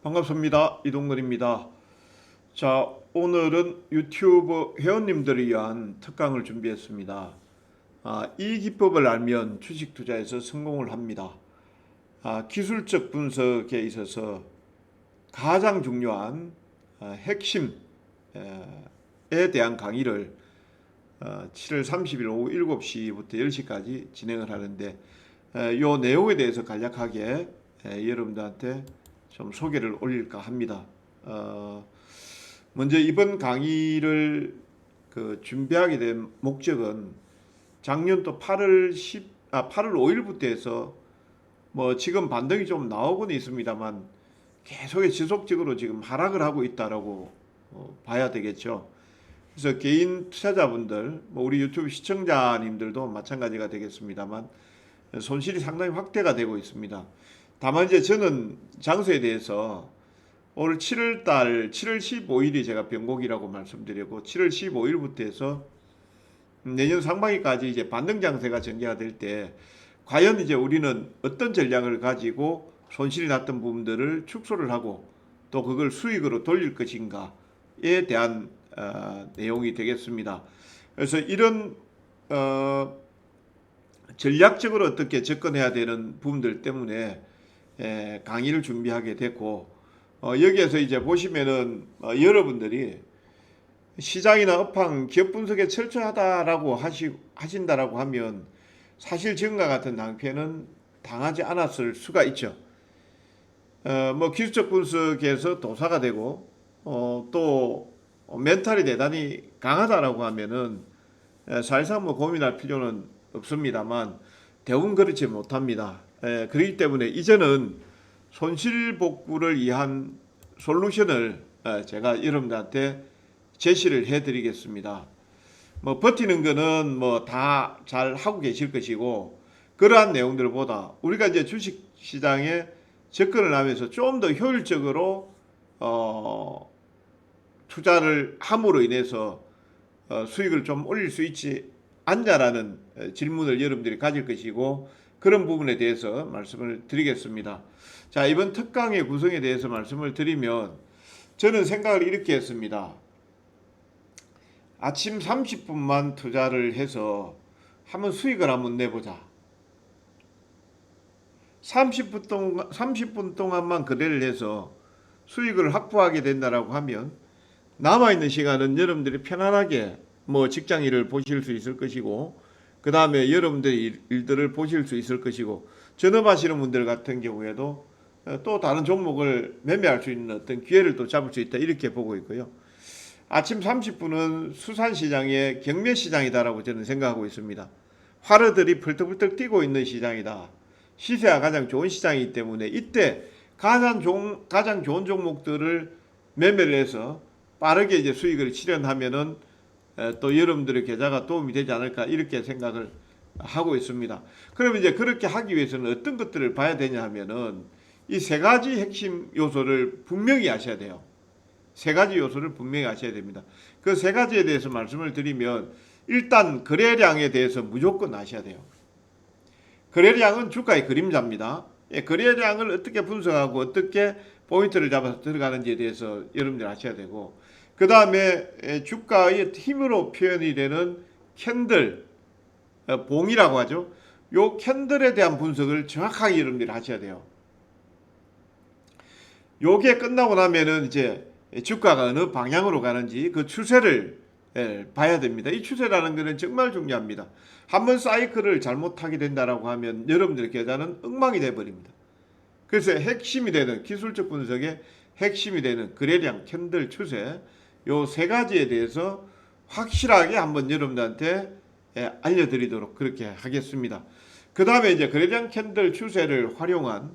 반갑습니다. 이동근입니다. 자, 오늘은 유튜브 회원님들을 위한 특강을 준비했습니다. 아, 이 기법을 알면 주식 투자에서 성공을 합니다. 아, 기술적 분석에 있어서 가장 중요한 아, 핵심에 대한 강의를 어, 7월 30일 오후 7시부터 10시까지 진행을 하는데 이 내용에 대해서 간략하게 에, 여러분들한테 좀 소개를 올릴까 합니다. 어, 먼저 이번 강의를 그 준비하게 된 목적은 작년도 8월 10, 아 8월 5일부터 해서 뭐 지금 반등이 좀 나오고는 있습니다만 계속해 지속적으로 지금 하락을 하고 있다라고 어, 봐야 되겠죠. 그래서 개인 투자자분들, 뭐 우리 유튜브 시청자님들도 마찬가지가 되겠습니다만 손실이 상당히 확대가 되고 있습니다. 다만 이제 저는 장소에 대해서 올 7월 달 7월 15일이 제가 변곡이라고 말씀드렸고 7월 15일부터 해서 내년 상반기까지 이제 반등 장세가 전개가 될 때 과연 이제 우리는 어떤 전략을 가지고 손실이 났던 부분들을 축소를 하고 또 그걸 수익으로 돌릴 것인가에 대한 어, 내용이 되겠습니다. 그래서 이런 어, 전략적으로 어떻게 접근해야 되는 부분들 때문에 에, 강의를 준비하게 됐고 어, 여기에서 이제 보시면은 어, 여러분들이 시장이나 업황 기업 분석에 철저하다라고 하시 하신다라고 하면 사실 지금과 같은 낭패는 당하지 않았을 수가 있죠. 어, 뭐 기술적 분석에서 도사가 되고 어, 또 멘탈이 대단히 강하다라고 하면은 에, 사실상 뭐 고민할 필요는 없습니다만 대부분 그렇지 못합니다. 에, 그렇기 때문에 이제는 손실 복구를 위한 솔루션을 에, 제가 여러분들한테 제시를 해드리겠습니다. 뭐 버티는 거는 뭐 다 잘 하고 계실 것이고 그러한 내용들보다 우리가 이제 주식 시장에 접근을 하면서 좀 더 효율적으로 어, 투자를 함으로 인해서 어, 수익을 좀 올릴 수 있지 않냐라는 에, 질문을 여러분들이 가질 것이고 그런 부분에 대해서 말씀을 드리겠습니다. 자, 이번 특강의 구성에 대해서 말씀을 드리면 저는 생각을 이렇게 했습니다. 아침 30분만 투자를 해서 한번 수익을 한번 내보자. 30분 동안 30분 동안만 거래를 해서 수익을 확보하게 된다라고 하면 남아 있는 시간은 여러분들이 편안하게 뭐 직장 일을 보실 수 있을 것이고 그 다음에 여러분들의 일- 일들을 보실 수 있을 것이고 전업하시는 분들 같은 경우에도 어, 또 다른 종목을 매매할 수 있는 어떤 기회를 또 잡을 수 있다 이렇게 보고 있고요. 아침 30분은 수산시장의 경매시장이다라고 저는 생각하고 있습니다. 화르들이 펄떡펄떡 뛰고 있는 시장이다. 시세가 가장 좋은 시장이기 때문에 이때 가장 좋은, 가장 좋은 종목들을 매매를 해서 빠르게 이제 수익을 실현하면은 에, 또 여러분들의 계좌가 도움이 되지 않을까 이렇게 생각을 하고 있습니다. 그러면 이제 그렇게 하기 위해서는 어떤 것들을 봐야 되냐 하면은 이 세 가지 핵심 요소를 분명히 아셔야 돼요. 세 가지 요소를 분명히 아셔야 됩니다. 그 세 가지에 대해서 말씀을 드리면 일단 거래량에 대해서 무조건 아셔야 돼요. 거래량은 주가의 그림자입니다. 예, 거래량을 어떻게 분석하고 어떻게 포인트를 잡아서 들어가는지에 대해서 여러분들 아셔야 되고 그 다음에 주가의 힘으로 표현이 되는 캔들 어, 봉이라고 하죠. 요 캔들에 대한 분석을 정확하게 여러분들이 하셔야 돼요. 요게 끝나고 나면은 이제 주가가 어느 방향으로 가는지 그 추세를 예, 봐야 됩니다. 이 추세라는 것은 정말 중요합니다. 한번 사이클을 잘못하게 된다라고 하면 여러분들의 계좌는 엉망이 돼 버립니다. 그래서 핵심이 되는 기술적 분석의 핵심이 되는 거래량, 캔들 추세 요 세 가지에 대해서 확실하게 한번 여러분들한테 예, 알려드리도록 그렇게 하겠습니다. 그 다음에 이제 거래량 캔들 추세를 활용한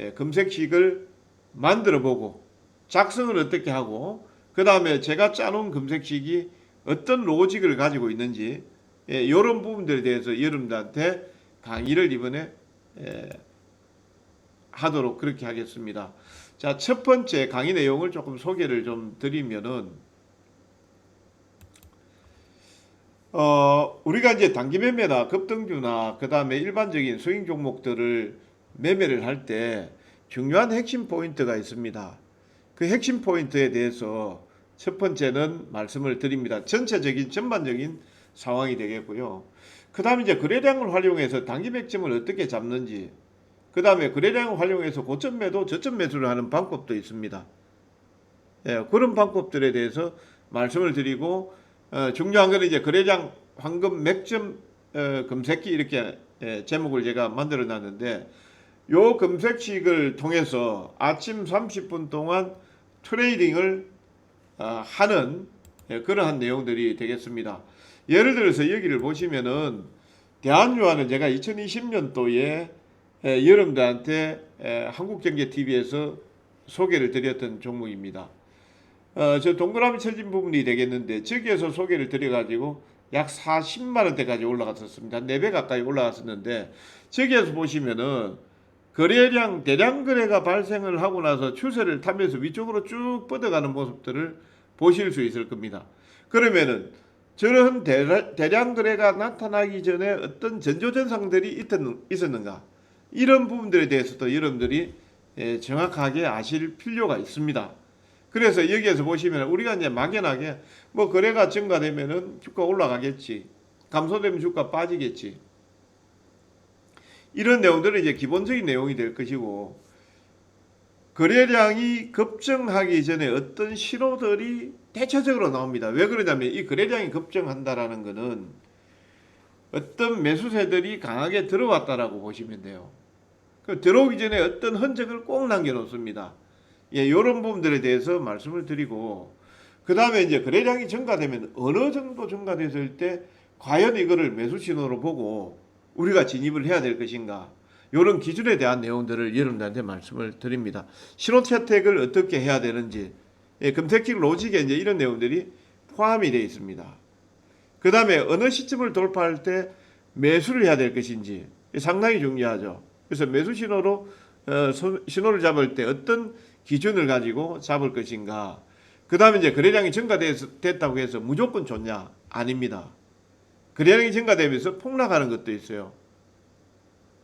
예, 검색식을 만들어 보고 작성을 어떻게 하고 그 다음에 제가 짜놓은 검색식이 어떤 로직을 가지고 있는지 예, 이런 부분들에 대해서 여러분들한테 강의를 이번에 예, 하도록 그렇게 하겠습니다. 자, 첫 번째 강의 내용을 조금 소개를 좀 드리면은 어, 우리가 이제 단기 매매나 급등주나 그 다음에 일반적인 스윙 종목들을 매매를 할 때 중요한 핵심 포인트가 있습니다. 그 핵심 포인트에 대해서 첫 번째는 말씀을 드립니다. 전체적인 전반적인 상황이 되겠고요. 그 다음에 이제 거래량을 활용해서 단기 백점을 어떻게 잡는지, 그 다음에 거래량을 활용해서 고점 매도, 저점 매수를 하는 방법도 있습니다. 예, 그런 방법들에 대해서 말씀을 드리고, 어, 중요한 것은 이제 거래량 황금 맥점 어, 검색기 이렇게 예, 제목을 제가 만들어 놨는데, 요 검색식을 통해서 아침 30분 동안 트레이딩을 아, 하는 예, 그러한 내용들이 되겠습니다. 예를 들어서 여기를 보시면은 대한유한은 제가 2020년도에 여러분들한테 에, 한국경제TV에서 소개를 드렸던 종목입니다. 어, 저 동그라미 쳐진 부분이 되겠는데 저기에서 소개를 드려가지고 약 40만 원대까지 올라갔었습니다. 4배 가까이 올라갔었는데 저기에서 보시면은 거래량 대량 거래가 발생을 하고 나서 추세를 타면서 위쪽으로 쭉 뻗어가는 모습들을 보실 수 있을 겁니다. 그러면은 저런 대량 거래가 나타나기 전에 어떤 전조전상들이 있었는- 있었는가 이런 부분들에 대해서도 여러분들이 예, 정확하게 아실 필요가 있습니다. 그래서 여기에서 보시면 우리가 이제 막연하게 뭐 거래가 증가되면은 주가 올라가겠지, 감소되면 주가 빠지겠지. 이런 내용들은 이제 기본적인 내용이 될 것이고 거래량이 급증하기 전에 어떤 신호들이 대체적으로 나옵니다. 왜 그러냐면 이 거래량이 급증한다라는 것은 어떤 매수세들이 강하게 들어왔다라고 보시면 돼요. 그 들어오기 전에 어떤 흔적을 꼭 남겨놓습니다. 예, 이런 부분들에 대해서 말씀을 드리고 그 다음에 이제 거래량이 증가되면 어느 정도 증가됐을 때 과연 이거를 매수 신호로 보고 우리가 진입을 해야 될 것인가 이런 기준에 대한 내용들을 여러분들한테 말씀을 드립니다. 신호 채택을 어떻게 해야 되는지 예, 검색기 로직에 이제 이런 내용들이 포함이 되어 있습니다. 그 다음에 어느 시점을 돌파할 때 매수를 해야 될 것인지 상당히 중요하죠. 그래서 매수 신호로 어, 소- 신호를 잡을 때 어떤 기준을 가지고 잡을 것인가. 그 다음에 이제 거래량이 증가됐다고 해서 무조건 좋냐? 아닙니다. 거래량이 증가되면서 폭락하는 것도 있어요.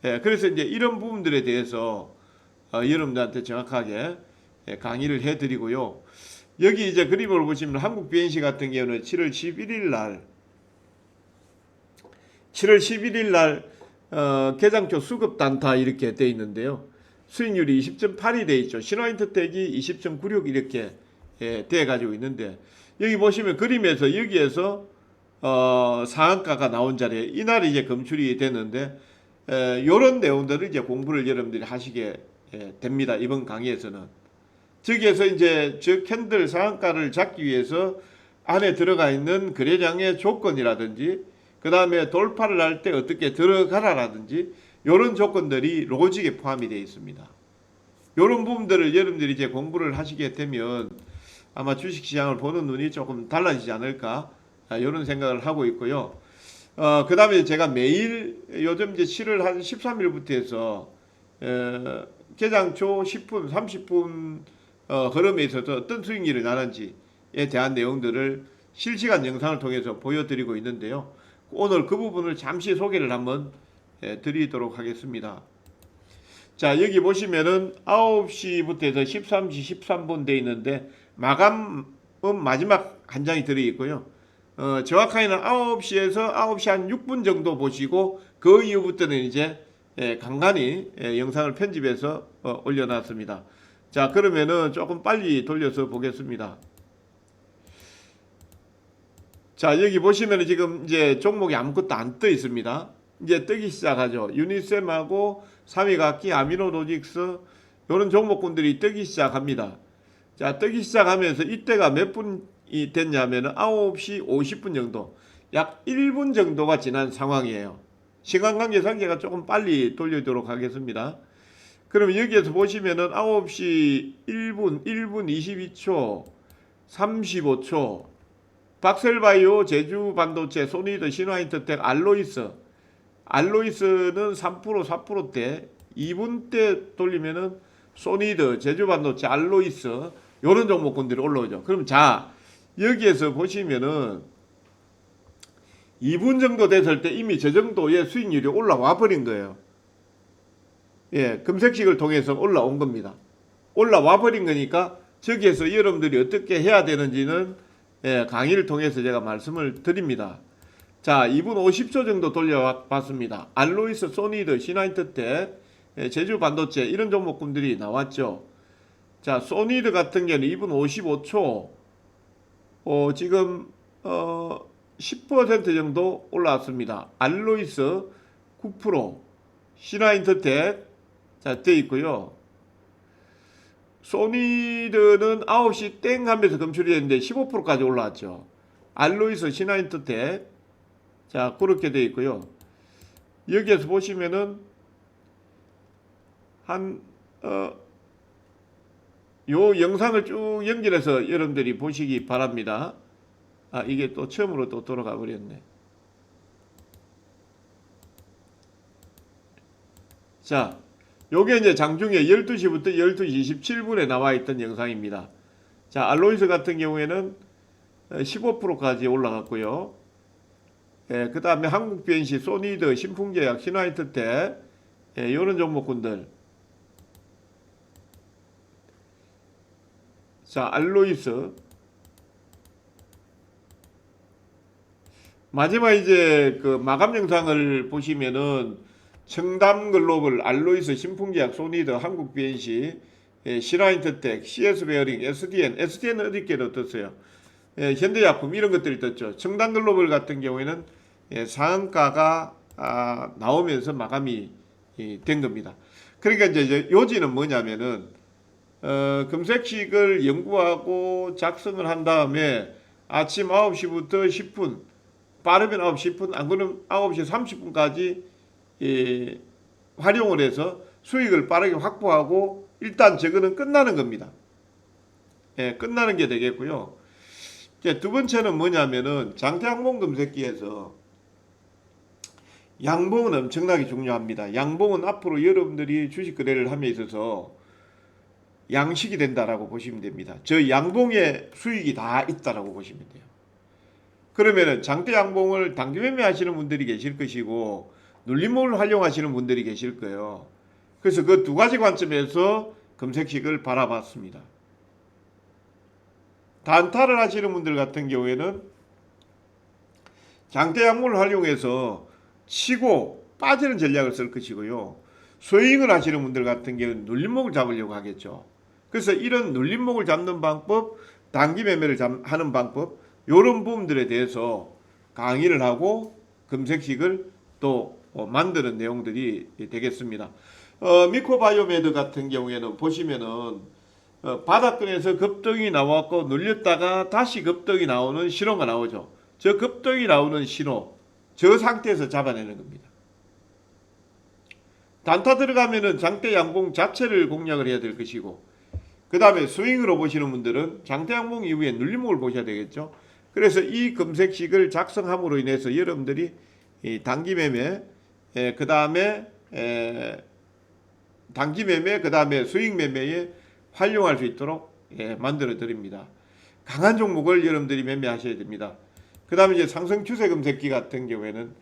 예, 그래서 이제 이런 부분들에 대해서 어, 여러분들한테 정확하게 예, 강의를 해드리고요. 여기 이제 그림을 보시면 한국 BNC 같은 경우는 7월 11일 날 7월 11일 날 어, 개장초 수급 단타 이렇게 돼 있는데요. 수익률이 20.8이 돼 있죠. 신화인터텍이 20.96 이렇게 예, 돼 가지고 있는데 여기 보시면 그림에서 여기에서 어, 상한가가 나온 자리에 이날이 이제 검출이 되는데 에, 이런 내용들을 이제 공부를 여러분들이 하시게 예, 됩니다. 이번 강의에서는 저기에서 이제 저 캔들 상한가를 잡기 위해서 안에 들어가 있는 거래량의 조건이라든지 그 다음에 돌파를 할 때 어떻게 들어가라라든지 이런 조건들이 로직에 포함이 되어 있습니다. 이런 부분들을 여러분들이 이제 공부를 하시게 되면 아마 주식시장을 보는 눈이 조금 달라지지 않을까 이런 생각을 하고 있고요. 어, 그 다음에 제가 매일 요즘 이제 7월 한 13일부터 해서 에, 개장 초 10분, 30분 어, 흐름에 있어서 어떤 수익률이 나는지에 대한 내용들을 실시간 영상을 통해서 보여드리고 있는데요. 오늘 그 부분을 잠시 소개를 한번 예, 드리도록 하겠습니다. 자, 여기 보시면은 9시부터 해서 13시 13분 돼 있는데 마감은 마지막 한 장이 들어 있고요. 어, 정확하게는 9시에서 9시 한 6분 정도 보시고 그 이후부터는 이제 예, 간간히 예, 영상을 편집해서 어, 올려놨습니다. 자, 그러면은 조금 빨리 돌려서 보겠습니다. 자, 여기 보시면은 지금 이제 종목이 아무것도 안 떠 있습니다. 이제 뜨기 시작하죠. 유니셈하고 3위 각기 아미노로직스 이런 종목군들이 뜨기 시작합니다. 자, 뜨기 시작하면서 이때가 몇 분이 됐냐면은 9시 50분 정도, 약 1분 정도가 지난 상황이에요. 시간 관계상 제가 조금 빨리 돌리도록 하겠습니다. 그럼 여기에서 보시면은 9시 1분, 1분 22초, 35초, 박셀바이오, 제주반도체, 소니드, 신화인터텍, 알로이스. 알로이스는 3% 4%대 2분 때 돌리면은 소니드, 제주반도체, 알로이스 이런 종목군들이 올라오죠. 그럼 자 여기에서 보시면은 2분 정도 됐을 때 이미 저 정도의 수익률이 올라와 버린 거예요. 예, 검색식을 통해서 올라온 겁니다. 올라와 버린 거니까 저기에서 여러분들이 어떻게 해야 되는지는 예, 강의를 통해서 제가 말씀을 드립니다. 자, 2분 50초 정도 돌려봤습니다. 알로이스, 소니드, 시나이트텍, 예, 제주 반도체 이런 종목군들이 나왔죠. 자, 소니드 같은 경우는 2분 55초, 어, 지금 어, 10% 정도 올라왔습니다. 알로이스 9%, 시나인터텍 자, 돼 있고요. 소니드는 9시 땡 하면서 검출이 됐는데 15%까지 올라왔죠. 알로이스, 시나인터텍 자, 그렇게 돼 있고요. 여기에서 보시면은 한 어, 요 영상을 쭉 연결해서 여러분들이 보시기 바랍니다. 아, 이게 또 처음으로 또 돌아가 버렸네. 자, 요게 이제 장중에 12시부터 12시 27분에 나와 있던 영상입니다. 자, 알로이스 같은 경우에는 15%까지 올라갔고요. 예, 그 다음에 한국변시, 소니드, 신풍제약, 신화이트텍, 예, 이런 종목군들. 자, 알로이스. 마지막 이제 그 마감 영상을 보시면은 청담 글로벌, 알로이스, 신풍제약, 소니드, 한국비엔시, 예, 시라인트텍, CS 베어링, SDN, SDN은 어디께도 떴어요. 예, 현대약품 이런 것들이 떴죠. 청담 글로벌 같은 경우에는 예, 상한가가 아, 나오면서 마감이 이, 된 겁니다. 그러니까 이제 요- 요지는 뭐냐면은 어, 검색식을 연구하고 작성을 한 다음에 아침 9시부터 10분, 빠르면 9시 10분, 안 그러면 9시 30분까지 예, 활용을 해서 수익을 빠르게 확보하고 일단 저거는 끝나는 겁니다. 예, 끝나는 게 되겠고요. 이제 두 번째는 뭐냐면은 장태항공 검색기에서 양봉은 엄청나게 중요합니다. 양봉은 앞으로 여러분들이 주식 거래를 함에 있어서 양식이 된다라고 보시면 됩니다. 저 양봉에 수익이 다 있다라고 보시면 돼요. 그러면은 장대 양봉을 단기 매매하시는 분들이 계실 것이고 눌림목을 활용하시는 분들이 계실 거예요. 그래서 그 두 가지 관점에서 검색식을 바라봤습니다. 단타를 하시는 분들 같은 경우에는 장대 양봉을 활용해서 치고 빠지는 전략을 쓸 것이고요. 스윙을 하시는 분들 같은 경우는 눌림목을 잡으려고 하겠죠. 그래서 이런 눌림목을 잡는 방법, 단기 매매를 잡- 하는 방법, 이런 부분들에 대해서 강의를 하고 검색식을 또 어, 만드는 내용들이 되겠습니다. 어, 미코바이오메드 같은 경우에는 보시면은 어, 바닥권에서 급등이 나왔고 눌렸다가 다시 급등이 나오는 신호가 나오죠. 저 급등이 나오는 신호, 저 상태에서 잡아내는 겁니다. 단타 들어가면은 장대 양봉 자체를 공략을 해야 될 것이고, 그 다음에 스윙으로 보시는 분들은 장대 양봉 이후에 눌림목을 보셔야 되겠죠. 그래서 이 검색식을 작성함으로 인해서 여러분들이 이 단기 매매, 그 다음에 단기 매매, 그 다음에 수익 매매에 활용할 수 있도록 예, 만들어 드립니다. 강한 종목을 여러분들이 매매하셔야 됩니다. 그 다음에 이제 상승 추세 검색기 같은 경우에는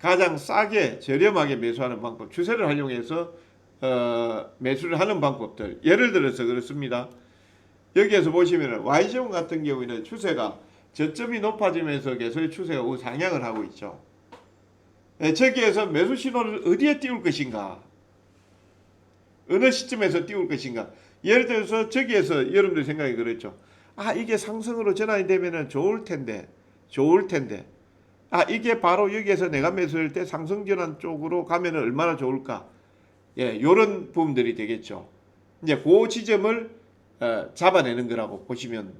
가장 싸게 저렴하게 매수하는 방법, 추세를 활용해서 어, 매수를 하는 방법들. 예를 들어서 그렇습니다. 여기에서 보시면 Y지원 같은 경우에는 추세가 저점이 높아지면서 계속 추세가 우상향을 하고 있죠. 예, 저기에서 매수 신호를 어디에 띄울 것인가? 어느 시점에서 띄울 것인가? 예를 들어서 저기에서 여러분들 생각이 그렇죠. 아 이게 상승으로 전환이 되면은 좋을 텐데, 좋을 텐데. 아 이게 바로 여기에서 내가 매수할 때 상승 전환 쪽으로 가면은 얼마나 좋을까? 예, 요런 부분들이 되겠죠. 이제 그 지점을 어, 잡아내는 거라고 보시면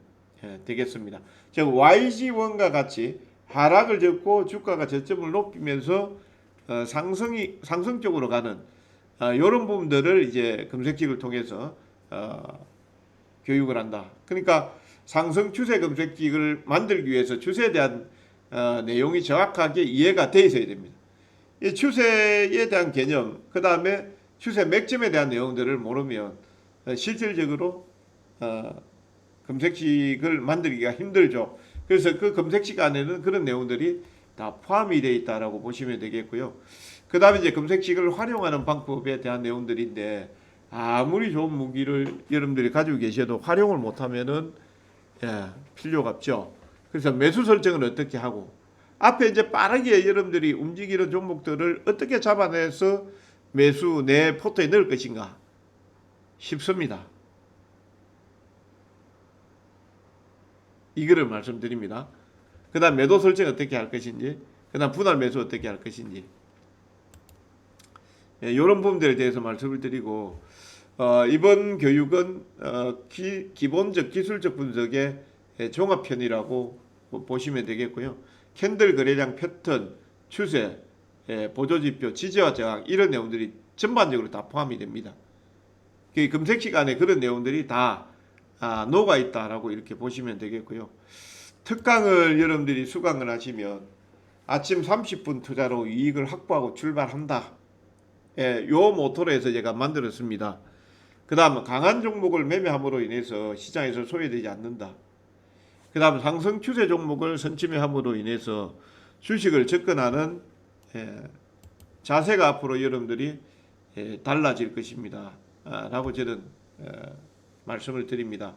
예, 되겠습니다. 즉 YG1과 같이 하락을 줬고 주가가 저점을 높이면서 어, 상승이 상승 쪽으로 가는 어, 이런 부분들을 이제 검색식을 통해서 어, 교육을 한다. 그러니까 상승 추세 검색식을 만들기 위해서 추세에 대한 어, 내용이 정확하게 이해가 돼 있어야 됩니다. 이 추세에 대한 개념, 그 다음에 추세 맥점에 대한 내용들을 모르면 어, 실질적으로 어, 검색식을 만들기가 힘들죠. 그래서 그 검색식 안에는 그런 내용들이 다 포함이 되어 있다라고 보시면 되겠고요. 그 다음에 이제 검색식을 활용하는 방법에 대한 내용들인데 아무리 좋은 무기를 여러분들이 가지고 계셔도 활용을 못하면은 예, 필요가 없죠. 그래서 매수 설정을 어떻게 하고 앞에 이제 빠르게 여러분들이 움직이는 종목들을 어떻게 잡아내서 매수 내 포트에 넣을 것인가 쉽습니다. 이거를 말씀드립니다. 그 다음 매도 설정 어떻게 할 것인지, 그 다음 분할 매수 어떻게 할 것인지 예, 이런 부분들에 대해서 말씀을 드리고 어, 이번 교육은 어, 기, 기본적 기술적 분석의 예, 종합편이라고 보- 보시면 되겠고요. 캔들 거래량 패턴, 추세, 예, 보조지표, 지지와 저항 이런 내용들이 전반적으로 다 포함이 됩니다. 그 검색 시간에 그런 내용들이 다 아, 녹아 있다라고 이렇게 보시면 되겠고요. 특강을 여러분들이 수강을 하시면 아침 30분 투자로 이익을 확보하고 출발한다. 예, 요 모토로 해서 제가 만들었습니다. 그 다음 강한 종목을 매매함으로 인해서 시장에서 소외되지 않는다. 그 다음 상승 추세 종목을 선침해함으로 인해서 주식을 접근하는 예, 자세가 앞으로 여러분들이 예, 달라질 것입니다. 아, 라고 저는 어, 말씀을 드립니다.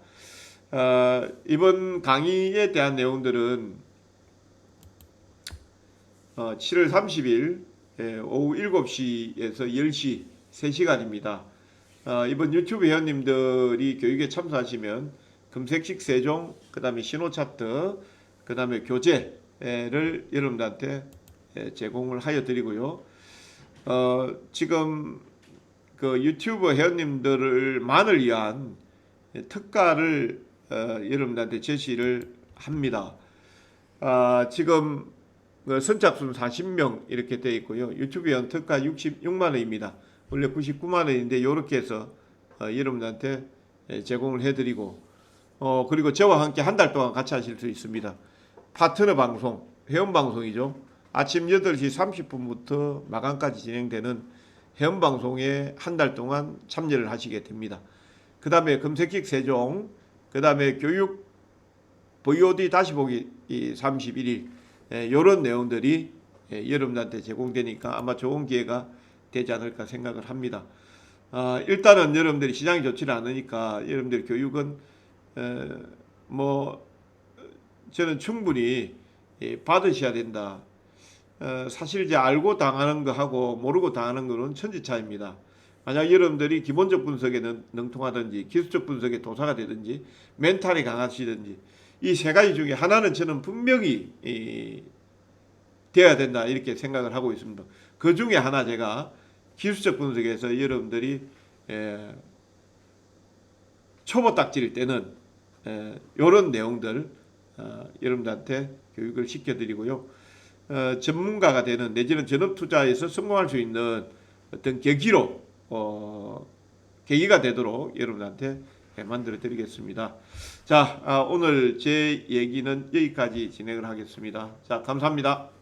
어, 이번 강의에 대한 내용들은 어, 7월 30일 예, 오후 7시에서 10시 3시간입니다. 어, 이번 유튜브 회원님들이 교육에 참석하시면 금색식 세종, 그 다음에 신호 차트, 그 다음에 교재를 여러분들한테 예, 제공을 하여 드리고요. 어, 지금 그 유튜브 회원님들만을 위한 특가를 어, 여러분들한테 제시를 합니다. 아, 지금 그 선착순 40명 이렇게 되어 있고요. 유튜브 회원 특가 66만 원입니다. 원래 99만 원인데 이렇게 해서 어, 여러분들한테 예, 제공을 해드리고 어, 그리고 저와 함께 한 달 동안 같이 하실 수 있습니다. 파트너 방송, 회원 방송이죠. 아침 8시 30분부터 마감까지 진행되는 회원 방송에 한 달 동안 참여를 하시게 됩니다. 그 다음에 검색식 세종, 그 다음에 교육 VOD 다시 보기 이 31일 이런 내용들이 예, 여러분들한테 제공되니까 아마 좋은 기회가 되지 않을까 생각을 합니다. 아, 일단은 여러분들이 시장이 좋지는 않으니까 여러분들 교육은 에, 뭐 저는 충분히 예, 받으셔야 된다. 어, 사실 이제 알고 당하는 거하고 모르고 당하는 거는 천지 차이입니다. 만약 여러분들이 기본적 분석에 능, 능통하든지 기술적 분석에 도사가 되든지 멘탈이 강하시든지 이 세 가지 중에 하나는 저는 분명히 이, 돼야 된다 이렇게 생각을 하고 있습니다. 그 중에 하나 제가 기술적 분석에서 여러분들이 에, 초보 딱지일 때는 에, 이런 내용들 어, 여러분들한테 교육을 시켜드리고요. 어, 전문가가 되는 내지는 전업 투자에서 성공할 수 있는 어떤 계기로 어, 계기가 되도록 여러분한테 만들어 드리겠습니다. 자, 아, 오늘 제 얘기는 여기까지 진행을 하겠습니다. 자, 감사합니다.